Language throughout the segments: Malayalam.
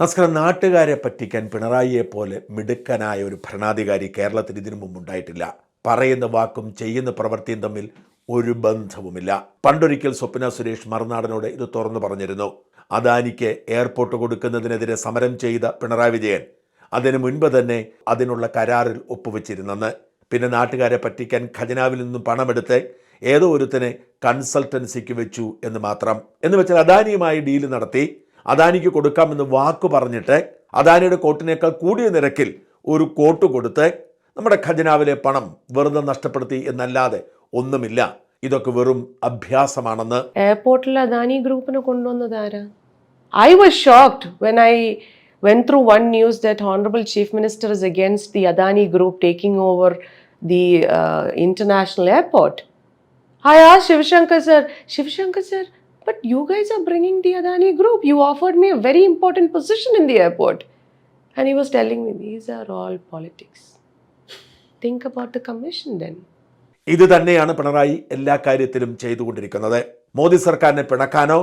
നമസ്കാരം. നാട്ടുകാരെ പറ്റിക്കാൻ പിണറായിയെ പോലെ മിടുക്കനായ ഒരു ഭരണാധികാരി കേരളത്തിൽ ഇതിനു മുമ്പ് ഉണ്ടായിട്ടില്ല. പറയുന്ന വാക്കും ചെയ്യുന്ന പ്രവൃത്തിയും തമ്മിൽ ഒരു ബന്ധവുമില്ല. പണ്ടൊരിക്കൽ സ്വപ്ന സുരേഷ് മറുനാടനോട് ഇത് തുറന്നു പറഞ്ഞിരുന്നു. അദാനിക്ക് എയർപോർട്ട് കൊടുക്കുന്നതിനെതിരെ സമരം ചെയ്ത പിണറായി വിജയൻ അതിനു മുൻപ് തന്നെ അതിനുള്ള കരാറിൽ ഒപ്പുവെച്ചിരുന്നെന്ന്. പിന്നെ നാട്ടുകാരെ പറ്റിക്കാൻ ഖജനാവിൽ നിന്നും പണമെടുത്ത് ഏതോ ഒരുത്തനെ കൺസൾട്ടൻസിക്ക് വെച്ചു എന്ന് മാത്രം. എന്ന് വെച്ചാൽ അദാനിയുമായി ഡീൽ നടത്തി അദാനിക്ക് കൊടുക്കാമെന്ന് വാക്ക് പറഞ്ഞിട്ട് അദാനിയുടെ കോട്ടിനേക്കാൾ കൂടിയ നിരക്കിൽ ഒരു കോട്ട് കൊടുത്ത് നമ്മുടെ ഖജനാവിലെ പണം വെറുതെ നഷ്ടപ്പെടുത്തി എന്നല്ലാതെ ഒന്നുമില്ല. ഇതൊക്കെ വെറും അഭ്യാസമാണെന്ന് എയർപോർട്ടിൽ അദാനി ഗ്രൂപ്പിനെ കൊണ്ടുവന്നത് ആരാ? I was shocked when I went through one news that honourable chief minister is against the Adani group taking over the international airport I asked Sivasankar sir, Sivasankar sir, but you guys are bringing the Adani group. You offered me a very important position in the airport. And he was telling me, these are all politics. Think about the commission then. ഇത് തന്നെയാണ് പിണറായി എല്ലാ കാര്യത്തിലും ചെയ്തുകൊണ്ടിരിക്കുന്നത് മോദി സർക്കാരിനെ പിണക്കാനോ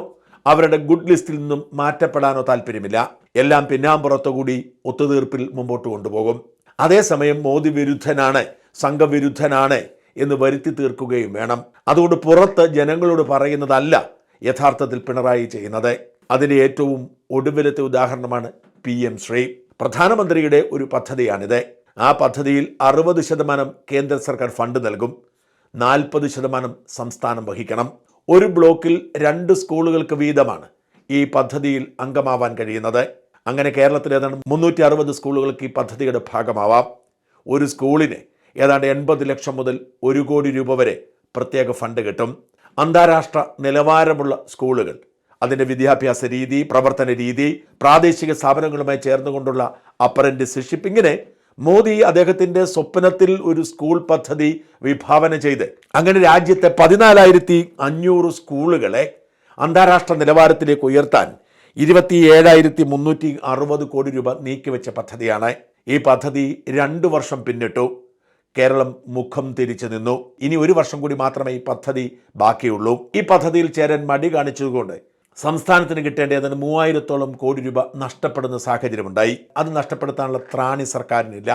അവരുടെ ഗുഡ് ലിസ്റ്റിൽ നിന്നും മാറ്റപ്പെടാനോ താല്പര്യമില്ല എല്ലാം പിന്നാമ്പുറത്തുകൂടി ഒത്തുതീർപ്പിൽ മുമ്പോട്ട് കൊണ്ടുപോകും അതേസമയം മോദി വിരുദ്ധനാണ് സംഘവിരുദ്ധനാണ് എന്ന് വരുത്തി തീർക്കുകയും വേണം അതുകൊണ്ട് പുറത്ത് ജനങ്ങളോട് പറയുന്നതല്ല യഥാർത്ഥത്തിൽ പിണറായി ചെയ്യുന്നത്. അതിന്റെ ഏറ്റവും ഒടുവിലത്തെ ഉദാഹരണമാണ് പി എം ശ്രീ. പ്രധാനമന്ത്രിയുടെ ഒരു പദ്ധതിയാണിത്. ആ പദ്ധതിയിൽ അറുപത് ശതമാനം കേന്ദ്ര സർക്കാർ ഫണ്ട് നൽകും. നാൽപ്പത് ശതമാനം സംസ്ഥാനം വഹിക്കണം. ഒരു ബ്ലോക്കിൽ രണ്ട് സ്കൂളുകൾക്ക് വീതമാണ് ഈ പദ്ധതിയിൽ അംഗമാവാൻ കഴിയുന്നത്. അങ്ങനെ കേരളത്തിൽ ഏതാണ്ട് മുന്നൂറ്റി അറുപത് സ്കൂളുകൾക്ക് ഈ പദ്ധതിയുടെ ഭാഗമാവാം. ഒരു സ്കൂളിന് ഏതാണ്ട് എൺപത് ലക്ഷം മുതൽ ഒരു കോടി രൂപ വരെ പ്രത്യേക ഫണ്ട് കിട്ടും. അന്താരാഷ്ട്ര നിലവാരമുള്ള സ്കൂളുകൾ. അതിന്റെ വിദ്യാഭ്യാസ രീതി പ്രവർത്തന രീതി പ്രാദേശിക സ്ഥാപനങ്ങളുമായി ചേർന്നുകൊണ്ടുള്ള അപ്രന്റിസ്ഷിപ്പ് ഇങ്ങനെ മോദി അദ്ദേഹത്തിന്റെ സ്വപ്നത്തിൽ ഒരു സ്കൂൾ പദ്ധതി വിഭാവന ചെയ്ത്. അങ്ങനെ രാജ്യത്തെ പതിനാലായിരത്തി അഞ്ഞൂറ് സ്കൂളുകളെ അന്താരാഷ്ട്ര നിലവാരത്തിലേക്ക് ഉയർത്താൻ ഇരുപത്തി ഏഴായിരത്തി മുന്നൂറ്റി അറുപത് കോടി രൂപ നീക്കിവെച്ച പദ്ധതിയാണ്. ഈ പദ്ധതി രണ്ടു വർഷം പിന്നിട്ടു. കേരളം മുഖം തിരിച്ചു നിന്നു. ഇനി ഒരു വർഷം കൂടി മാത്രമേ ഈ പദ്ധതി ബാക്കിയുള്ളൂ. ഈ പദ്ധതിയിൽ ചേരാൻ മടി കാണിച്ചതുകൊണ്ട് സംസ്ഥാനത്തിന് കിട്ടേണ്ട ഏതാണ്ട് മൂവായിരത്തോളം കോടി രൂപ നഷ്ടപ്പെടുന്ന സാഹചര്യമുണ്ടായി. അത് നഷ്ടപ്പെടുത്താനുള്ള ത്രാണി സർക്കാരിനില്ല.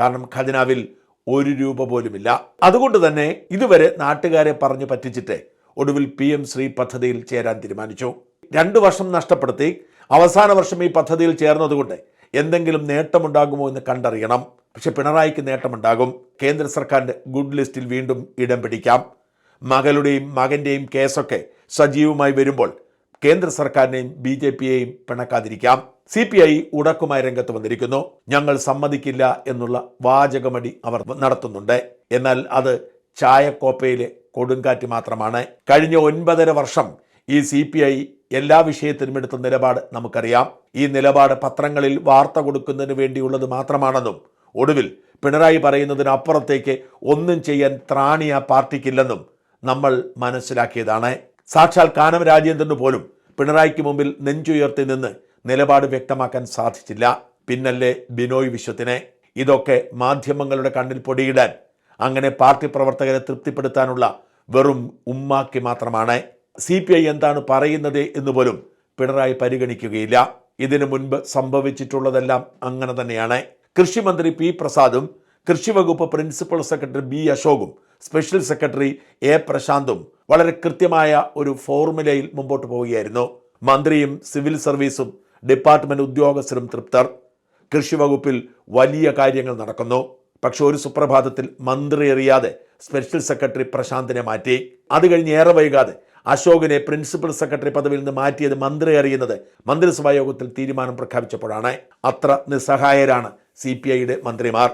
കാരണം ഖജനാവിൽ ഒരു രൂപ പോലുമില്ല. അതുകൊണ്ട് തന്നെ ഇതുവരെ നാട്ടുകാരെ പറഞ്ഞു പറ്റിച്ചിട്ട് ഒടുവിൽ പി എം ശ്രീ പദ്ധതിയിൽ ചേരാൻ തീരുമാനിച്ചു. രണ്ടു വർഷം നഷ്ടപ്പെടുത്തി അവസാന വർഷം ഈ പദ്ധതിയിൽ ചേർന്നതുകൊണ്ട് എന്തെങ്കിലും നേട്ടമുണ്ടാകുമോ എന്ന് കണ്ടറിയണം. പക്ഷെ പിണറായിക്ക് നേട്ടമുണ്ടാകും. കേന്ദ്ര സർക്കാരിന്റെ ഗുഡ് ലിസ്റ്റിൽ വീണ്ടും ഇടം പിടിക്കാം. മകളുടെയും മകന്റെയും കേസൊക്കെ സജീവമായി വരുമ്പോൾ കേന്ദ്ര സർക്കാരിനെയും ബി ജെ പിയെയും പിണക്കാതിരിക്കാം. സി പി ഐ ഉടക്കുമായി രംഗത്ത് വന്നിരിക്കുന്നു. ഞങ്ങൾ സമ്മതിക്കില്ല എന്നുള്ള വാചകമടി അവർ നടത്തുന്നുണ്ട്. എന്നാൽ അത് ചായക്കോപ്പയിലെ കൊടുങ്കാറ്റ് മാത്രമാണ്. കഴിഞ്ഞ ഒൻപതര വർഷം ഈ സി പി ഐ എല്ലാ വിഷയത്തിനും എടുത്ത നിലപാട് നമുക്കറിയാം. ഈ നിലപാട് പത്രങ്ങളിൽ വാർത്ത കൊടുക്കുന്നതിന് വേണ്ടിയുള്ളത് മാത്രമാണെന്നും ഒടുവിൽ പിണറായി പറയുന്നതിനപ്പുറത്തേക്ക് ഒന്നും ചെയ്യാൻ ത്രാണി ആ പാർട്ടിക്കില്ലെന്നും നമ്മൾ മനസ്സിലാക്കിയതാണ്. സാക്ഷാൽ കാനം രാജേന്ദ്രന് പോലും പിണറായിക്ക് മുമ്പിൽ നെഞ്ചുയർത്തി നിന്ന് നിലപാട് വ്യക്തമാക്കാൻ സാധിച്ചില്ല. പിന്നല്ലേ ബിനോയ് വിശ്വത്തിനെ. ഇതൊക്കെ മാധ്യമങ്ങളുടെ കണ്ണിൽ പൊടിയിടാൻ അങ്ങനെ പാർട്ടി പ്രവർത്തകരെ തൃപ്തിപ്പെടുത്താനുള്ള വെറും ഉമ്മാക്കി മാത്രമാണ്. സി പി ഐ എന്താണ് പറയുന്നത് എന്ന് പോലും പിണറായി പരിഗണിക്കുകയില്ല. ഇതിനു മുൻപ് സംഭവിച്ചിട്ടുള്ളതെല്ലാം അങ്ങനെ തന്നെയാണ്. കൃഷിമന്ത്രി പി പ്രസാദും കൃഷി വകുപ്പ് പ്രിൻസിപ്പൽ സെക്രട്ടറി ബി അശോകും സ്പെഷ്യൽ സെക്രട്ടറി എ പ്രശാന്തും വളരെ കൃത്യമായ ഒരു ഫോർമുലയിൽ മുമ്പോട്ട് പോവുകയായിരുന്നു. മന്ത്രിയും സിവിൽ സർവീസും ഡിപ്പാർട്ട്മെന്റ് ഉദ്യോഗസ്ഥരും തൃപ്തർ. കൃഷി വകുപ്പിൽ വലിയ കാര്യങ്ങൾ നടക്കുന്നു. പക്ഷെ ഒരു സുപ്രഭാതത്തിൽ മന്ത്രി അറിയാതെ സ്പെഷ്യൽ സെക്രട്ടറി പ്രശാന്തിനെ മാറ്റി. അത് കഴിഞ്ഞ് ഏറെ വൈകാതെ അശോകിനെ പ്രിൻസിപ്പൽ സെക്രട്ടറി പദവിയിൽ നിന്ന് മാറ്റിയത് മന്ത്രി അറിയുന്നത് മന്ത്രിസഭാ യോഗത്തിൽ തീരുമാനം പ്രഖ്യാപിച്ചപ്പോഴാണ്. അത്ര നിസ്സഹായരാണ് സി പി ഐയുടെ മന്ത്രിമാർ.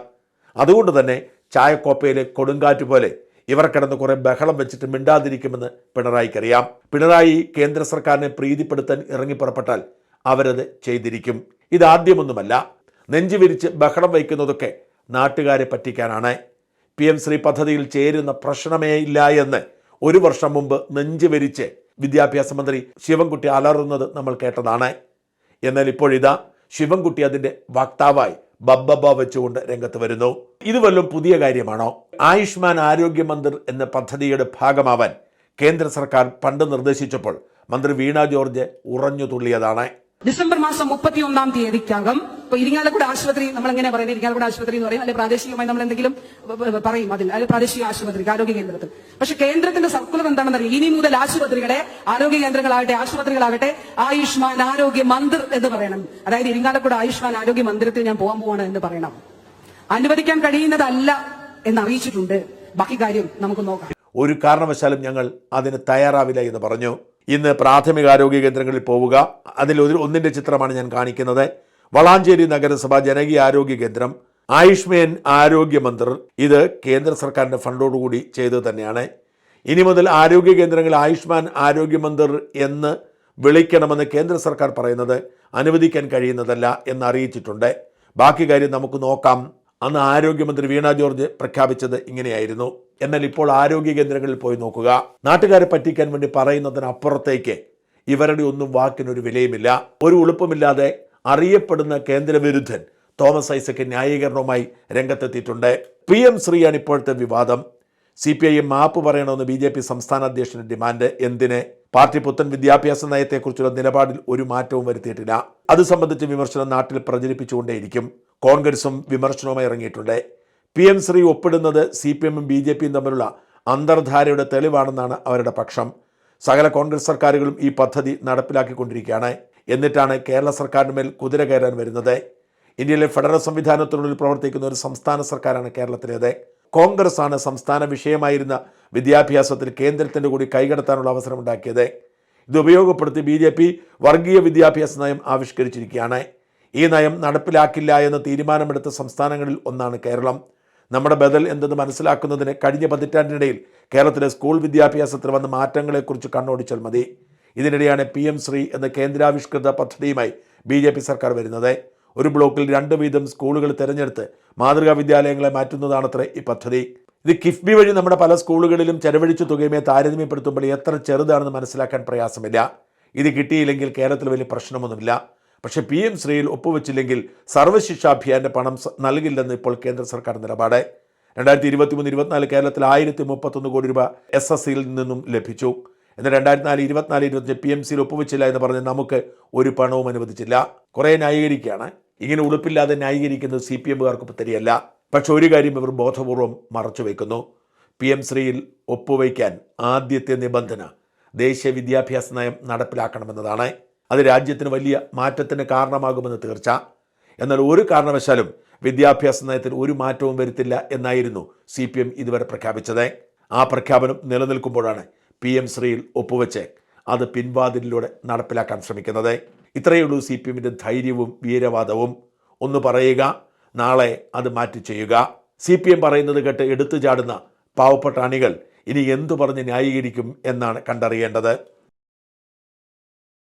അതുകൊണ്ട് തന്നെ ചായക്കോപ്പയിലെ കൊടുങ്കാറ്റ് പോലെ ഇവർ കിടന്ന് കുറെ ബഹളം വെച്ചിട്ട് മിണ്ടാതിരിക്കുമെന്ന് പിണറായിക്കറിയാം. പിണറായി കേന്ദ്ര സർക്കാരിനെ പ്രീതിപ്പെടുത്താൻ ഇറങ്ങിപ്പുറപ്പെട്ടാൽ അവരത് ചെയ്തിരിക്കും. ഇതാദ്യമൊന്നുമല്ല നെഞ്ചുവിരിച്ച് ബഹളം വയ്ക്കുന്നതൊക്കെ നാട്ടുകാരെ പറ്റിക്കാനാണ്. പി എം ശ്രീ പദ്ധതിയിൽ ചേരുന്ന പ്രശ്നമേ ഇല്ല എന്ന് ഒരു വർഷം മുമ്പ് നെഞ്ചുവരിച്ച് വിദ്യാഭ്യാസ മന്ത്രി ശിവൻകുട്ടി അലറുന്നത് നമ്മൾ കേട്ടതാണ്. എന്നാൽ ഇപ്പോഴിതാ ശിവൻകുട്ടി അതിന്റെ വക്താവായി ബബ്ബബ വെച്ചുകൊണ്ട് രംഗത്ത് വരുന്നു. ഇത് വല്ലതും പുതിയ കാര്യമാണോ? ആയുഷ്മാൻ ആരോഗ്യ എന്ന പദ്ധതിയുടെ ഭാഗമാവാൻ കേന്ദ്ര സർക്കാർ പണ്ട് നിർദ്ദേശിച്ചപ്പോൾ മന്ത്രി വീണ ജോർജ് ഉറഞ്ഞു തുള്ളിയതാണ്. ഡിസംബർ മാസം മുപ്പത്തി ഒന്നാം തീയതിക്കകം ഇപ്പൊ ഇരിങ്ങാലക്കുട ആശുപത്രി നമ്മൾ എങ്ങനെ പറയുന്നത്? ഇരിങ്ങാലക്കുട ആശുപത്രി എന്ന് പറയും അല്ലെങ്കിൽ പ്രാദേശികമായി നമ്മൾ എന്തെങ്കിലും പറയും അതിൽ അല്ലെങ്കിൽ പ്രാദേശിക ആശുപത്രി ആരോഗ്യ കേന്ദ്രത്തിൽ. പക്ഷെ കേന്ദ്രത്തിന്റെ സർക്കുലർ എന്താണെന്ന് അറിയാം ഇനി മുതൽ ആശുപത്രികളെ ആരോഗ്യ കേന്ദ്രങ്ങളാകട്ടെ ആശുപത്രികളാകട്ടെ ആയുഷ്മാൻ ആരോഗ്യ മന്ദിർ എന്ന് പറയണം. അതായത് ഇരിങ്ങാലക്കുട ആയുഷ്മാൻ ആരോഗ്യ മന്ദിരത്തിൽ ഞാൻ പോകാൻ പോവാണ് എന്ന് പറയണം. അനുവദിക്കാൻ കഴിയുന്നതല്ല എന്ന് അറിയിച്ചിട്ടുണ്ട്. ബാക്കി കാര്യം നമുക്ക് നോക്കാം. ഒരു കാരണവശാലും ഞങ്ങൾ അതിന് തയ്യാറാവില്ല എന്ന് പറഞ്ഞു. ഇന്ന് പ്രാഥമികാരോഗ്യ കേന്ദ്രങ്ങളിൽ പോവുക. അതിൽ ഒരു ഒന്നിന്റെ ചിത്രമാണ് ഞാൻ കാണിക്കുന്നത്. വളാഞ്ചേരി നഗരസഭ ജനകീയ ആരോഗ്യ കേന്ദ്രം ആയുഷ്മേൻ ആരോഗ്യ മന്ദിർ ഇത് കേന്ദ്ര സർക്കാരിന്റെ ഫണ്ടോടുകൂടി ചെയ്തു തന്നെയാണ്. ഇനി മുതൽ ആരോഗ്യ കേന്ദ്രങ്ങൾ ആയുഷ്മാൻ ആരോഗ്യ എന്ന് വിളിക്കണമെന്ന് കേന്ദ്ര സർക്കാർ പറയുന്നത് അനുവദിക്കാൻ കഴിയുന്നതല്ല എന്ന് അറിയിച്ചിട്ടുണ്ട്. ബാക്കി കാര്യം നമുക്ക് നോക്കാം. അന്ന് ആരോഗ്യമന്ത്രി വീണ ജോർജ് പ്രഖ്യാപിച്ചത് ഇങ്ങനെയായിരുന്നു. എന്നാൽ ഇപ്പോൾ ആരോഗ്യ കേന്ദ്രങ്ങളിൽ പോയി നോക്കുക. നാട്ടുകാരെ പറ്റിക്കാൻ വേണ്ടി പറയുന്നതിനപ്പുറത്തേക്ക് ഇവരുടെ ഒന്നും വാക്കിനൊരു വിലയുമില്ല. ഒരു ഉളുപ്പുമില്ലാതെ അറിയപ്പെടുന്ന കേന്ദ്രവിരുദ്ധൻ തോമസ് ഐസക് ന്യായീകരണവുമായി രംഗത്തെത്തിയിട്ടുണ്ട്. പി എം ശ്രീയാണ് ഇപ്പോഴത്തെ വിവാദം. സി പി ഐ എം മാപ്പ് പറയണമെന്ന് ബി ജെ പി സംസ്ഥാന അധ്യക്ഷന്റെ ഡിമാൻഡ്. എന്തിന്? പാർട്ടി പുത്തൻ വിദ്യാഭ്യാസ നയത്തെക്കുറിച്ചുള്ള നിലപാടിൽ ഒരു മാറ്റവും വരുത്തിയിട്ടില്ല. അത് സംബന്ധിച്ച് വിമർശനം നാട്ടിൽ പ്രചരിപ്പിച്ചുകൊണ്ടേയിരിക്കും. കോൺഗ്രസും വിമർശനവുമായി ഇറങ്ങിയിട്ടുണ്ട്. പി എം ശ്രീ ഒപ്പിടുന്നത് സി പി എമ്മും ബി ജെ പിയും തമ്മിലുള്ള അന്തർധാരയുടെ തെളിവാണെന്നാണ് അവരുടെ പക്ഷം. സകല കോൺഗ്രസ് സർക്കാരുകളും ഈ പദ്ധതി നടപ്പിലാക്കിക്കൊണ്ടിരിക്കുകയാണ്. എന്നിട്ടാണ് കേരള സർക്കാരിന് മേൽ കുതിര കയറാൻ വരുന്നത്. ഇന്ത്യയിലെ ഫെഡറൽ സംവിധാനത്തിനുള്ളിൽ പ്രവർത്തിക്കുന്ന ഒരു സംസ്ഥാന സർക്കാരാണ് കേരളത്തിലേത്. കോൺഗ്രസ് ആണ് സംസ്ഥാന വിഷയമായിരുന്ന വിദ്യാഭ്യാസത്തിൽ കേന്ദ്രത്തിന്റെ കൂടി കൈകടത്താനുള്ള അവസരമുണ്ടാക്കിയത്. ഇത് ഉപയോഗപ്പെടുത്തി ബി ജെ പി വർഗീയ വിദ്യാഭ്യാസ നയം ആവിഷ്കരിച്ചിരിക്കുകയാണ്. ഈ നയം നടപ്പിലാക്കില്ല എന്ന് തീരുമാനമെടുത്ത സംസ്ഥാനങ്ങളിൽ ഒന്നാണ് കേരളം. നമ്മുടെ ബദൽ എന്തെന്ന് മനസ്സിലാക്കുന്നതിന് കഴിഞ്ഞ പതിറ്റാണ്ടിനിടയിൽ കേരളത്തിലെ സ്കൂൾ വിദ്യാഭ്യാസത്തിൽ വന്ന മാറ്റങ്ങളെക്കുറിച്ച് കണ്ണോടിച്ചാൽ മതി. ഇതിനിടെയാണ് പി എം ശ്രീ എന്ന കേന്ദ്രാവിഷ്കൃത പദ്ധതിയുമായി ബി ജെ പി സർക്കാർ വരുന്നത്. ഒരു ബ്ലോക്കിൽ രണ്ട് വീതം സ്കൂളുകൾ തിരഞ്ഞെടുത്ത് മാതൃകാ വിദ്യാലയങ്ങളെ മാറ്റുന്നതാണത്രേ ഈ പദ്ധതി. ഇത് കിഫ്ബി വഴി നമ്മുടെ പല സ്കൂളുകളിലും ചെലവഴിച്ച തുകയുമേ താരതമ്യപ്പെടുത്തുമ്പോൾ എത്ര ചെറുതാണെന്ന് മനസ്സിലാക്കാൻ പ്രയാസമില്ല. ഇത് കിട്ടിയില്ലെങ്കിൽ കേരളത്തിൽ വലിയ പ്രശ്നമൊന്നുമില്ല. പക്ഷേ പി എം ശ്രീയിൽ ഒപ്പുവെച്ചില്ലെങ്കിൽ സർവശിക്ഷാഭിയാന്റെ പണം നൽകില്ലെന്ന് ഇപ്പോൾ കേന്ദ്ര സർക്കാർ നിലപാട്. രണ്ടായിരത്തി ഇരുപത്തി മൂന്ന് ഇരുപത്തിനാല് കേരളത്തിൽ ആയിരത്തി മുപ്പത്തൊന്ന് കോടി രൂപ എസ് എസ് സിയിൽ നിന്നും ലഭിച്ചു. എന്നാൽ രണ്ടായിരത്തി നാല് ഇരുപത്തിനാല് ഇരുപത്തി പി എം സിയിൽ ഒപ്പുവെച്ചില്ല എന്ന് പറഞ്ഞ് നമുക്ക് ഒരു പണവും അനുവദിച്ചില്ല. കുറേ ന്യായീകരിക്കുകയാണ്. ഇങ്ങനെ ഉളുപ്പില്ലാതെ ന്യായീകരിക്കുന്നത് സി പി എമ്മുകാർക്ക് തരിയല്ല. പക്ഷെ ഒരു കാര്യം ഇവർ ബോധപൂർവം മറച്ചു വയ്ക്കുന്നു പി എം ശ്രീയിൽ ഒപ്പുവയ്ക്കാൻ ആദ്യത്തെ നിബന്ധന ദേശീയ വിദ്യാഭ്യാസ നയം നടപ്പിലാക്കണമെന്നതാണ്. അത് രാജ്യത്തിന് വലിയ മാറ്റത്തിന് കാരണമാകുമെന്ന് തീർച്ച. എന്നാൽ ഒരു കാരണവശാലും വിദ്യാഭ്യാസ നയത്തിൽ ഒരു മാറ്റവും വരുത്തില്ല എന്നായിരുന്നു സി പി എം ഇതുവരെ പ്രഖ്യാപിച്ചത്. ആ പ്രഖ്യാപനം നിലനിൽക്കുമ്പോഴാണ് പി എം ശ്രീയിൽ ഒപ്പുവെച്ച് അത് പിൻവാതിലിലൂടെ നടപ്പിലാക്കാൻ ശ്രമിക്കുന്നത്. ഇത്രയേ ഉള്ളൂ സി പി എമ്മിന്റെ ധൈര്യവും വീരവാദവും. ഒന്ന് പറയുക നാളെ അത് മാറ്റി ചെയ്യുക. സി പി എം പറയുന്നത് കേട്ട് എടുത്തു ചാടുന്ന പാവപ്പെട്ട അണികൾ ഇനി എന്തു പറഞ്ഞ് ന്യായീകരിക്കും എന്നാണ് കണ്ടറിയേണ്ടത്.